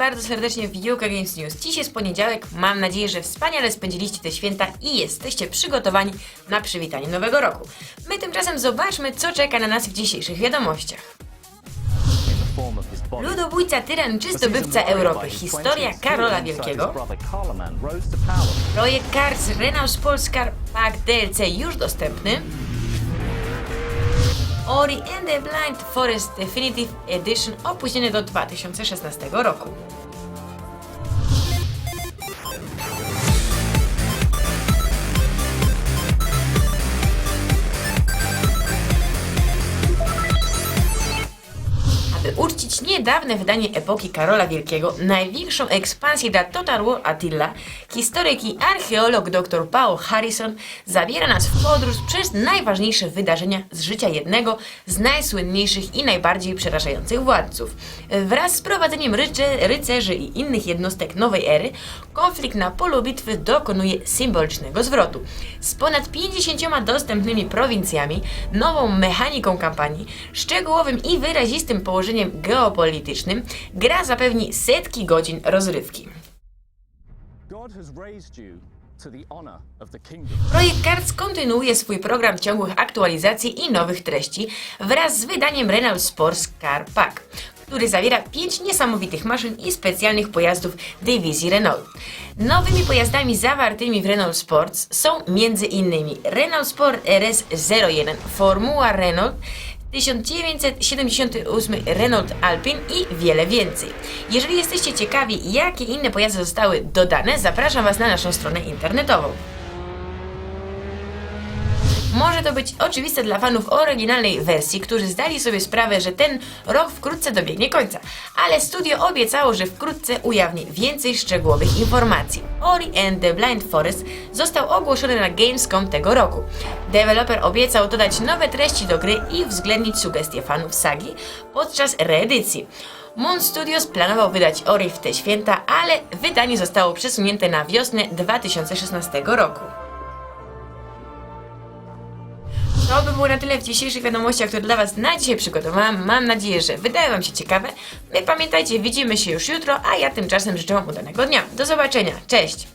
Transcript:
bardzo serdecznie w Yuka Games News. Dziś jest poniedziałek, mam nadzieję, że wspaniale spędziliście te święta i jesteście przygotowani na przywitanie nowego roku. My tymczasem zobaczmy, co czeka na nas w dzisiejszych wiadomościach. Ludobójca, tyran czy zdobywca Europy. Historia Karola Wielkiego. Projekt Cards Renault Sports Car Pack DLC już dostępny. Ori and the Blind Forest Definitive Edition opóźniony do 2016 roku. Uczcić niedawne wydanie epoki Karola Wielkiego, największą ekspansję dla Total War Attila, historyk i archeolog dr Paul Harrison zabiera nas w podróż przez najważniejsze wydarzenia z życia jednego z najsłynniejszych i najbardziej przerażających władców. Wraz z prowadzeniem rycerzy i innych jednostek nowej ery, konflikt na polu bitwy dokonuje symbolicznego zwrotu. Z ponad 50 dostępnymi prowincjami, nową mechaniką kampanii, szczegółowym i wyrazistym położeniem geopolitycznym, gra zapewni setki godzin rozrywki. Projekt Cards kontynuuje swój program ciągłych aktualizacji i nowych treści wraz z wydaniem Renault Sports Car Pack, który zawiera 5 niesamowitych maszyn i specjalnych pojazdów dywizji Renault. Nowymi pojazdami zawartymi w Renault Sports są m.in. Renault Sport RS01 Formuła Renault 1978 Renault Alpine i wiele więcej. Jeżeli jesteście ciekawi, jakie inne pojazdy zostały dodane, zapraszam Was na naszą stronę internetową. Może to być oczywiste dla fanów oryginalnej wersji, którzy zdali sobie sprawę, że ten rok wkrótce dobiegnie końca, ale studio obiecało, że wkrótce ujawni więcej szczegółowych informacji. Ori and the Blind Forest został ogłoszony na Gamescom tego roku. Deweloper obiecał dodać nowe treści do gry i uwzględnić sugestie fanów sagi podczas reedycji. Moon Studios planował wydać Ori w te święta, ale wydanie zostało przesunięte na wiosnę 2016 roku. To by było na tyle w dzisiejszych wiadomościach, które dla Was na dzisiaj przygotowałam. Mam nadzieję, że wydają Wam się ciekawe. I pamiętajcie, widzimy się już jutro, a ja tymczasem życzę Wam udanego dnia. Do zobaczenia. Cześć!